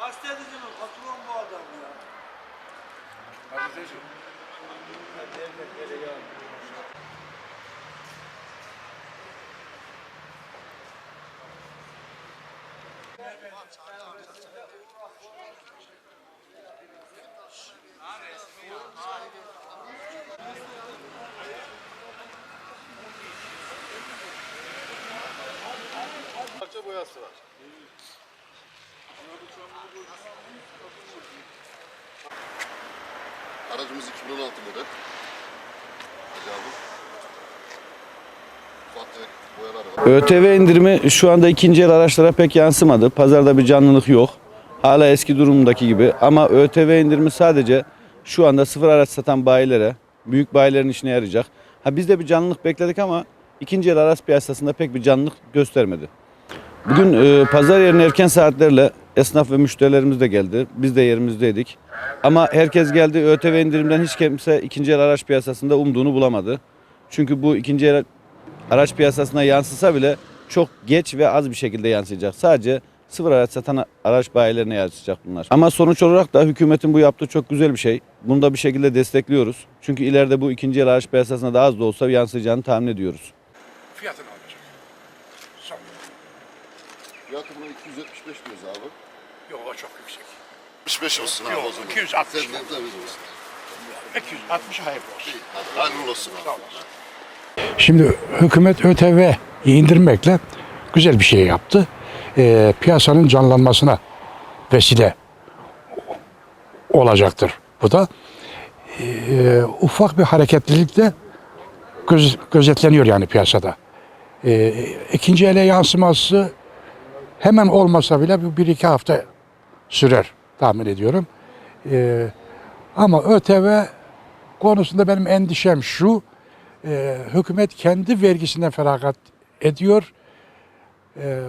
Gazetecinin patron bu adam ya. Parça boyası var. Aracımız 2016 model. Var. ÖTV indirimi şu anda ikinci el araçlara pek yansımadı. Pazarda bir canlılık yok. Hala eski durumdaki gibi ama ÖTV indirimi sadece şu anda sıfır araç satan bayilere, büyük bayilerin işine yarayacak. Ha biz de bir canlılık bekledik ama ikinci el araç piyasasında pek bir canlılık göstermedi. Bugün e, pazar yerine erken saatlerle esnaf ve müşterilerimiz de geldi. Biz de yerimizdeydik. Ama herkes geldi. ÖTV indirimden hiç kimse ikinci el araç piyasasında umduğunu bulamadı. Çünkü bu ikinci el araç piyasasına yansısa bile çok geç ve az bir şekilde yansıyacak. Sadece sıfır araç satan araç bayilerine yansıyacak bunlar. Ama sonuç olarak da hükümetin bu yaptığı çok güzel bir şey. Bunu da bir şekilde destekliyoruz. Çünkü ileride bu ikinci el araç piyasasına daha az da olsa yansıyacağını tahmin ediyoruz. Fiyatını. Buna 275 diyoruz abi. Yok o çok yüksek. 65 olsun abi Yok, o zaman. 260. Senden temiz olsun. 260 hayırlı olsun. Hayırlı olsun abi. Sağ olasın. Şimdi hükümet ÖTV indirmekle güzel bir şey yaptı. Ee, piyasanın canlanmasına vesile olacaktır. Bu da Ee, ufak bir hareketlilik de göz- gözetleniyor yani piyasada. Ee, ikinci ele yansıması hemen olmasa bile bir, iki hafta sürer tahmin ediyorum. Ee, ama ÖTV konusunda benim endişem şu, e, hükümet kendi vergisinden feragat ediyor. E,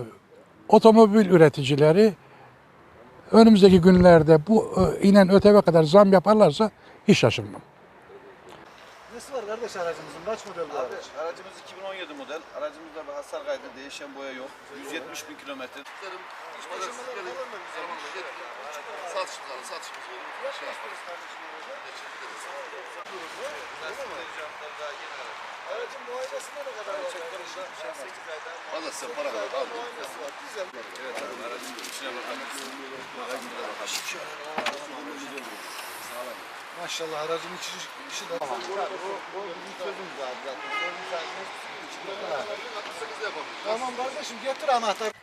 otomobil üreticileri önümüzdeki günlerde bu e, inen ÖTV kadar zam yaparlarsa hiç şaşırmam. Var kardeş aracımızın? Kaç model bu Abi araç? aracımız 2017 model. Aracımızda bir hasar kaydı, değişen boya yok. 170 bin kilometre. Satışımızı satışımızı verin. Şey yaparız. Aracın muayenesinde ne kadar olacak? Valla sen para ver abi. Muayenesi var. Güzel. Maşallah aracın içi, içi de... Tamam. Zaten. Tamam kardeşim getir anahtarı.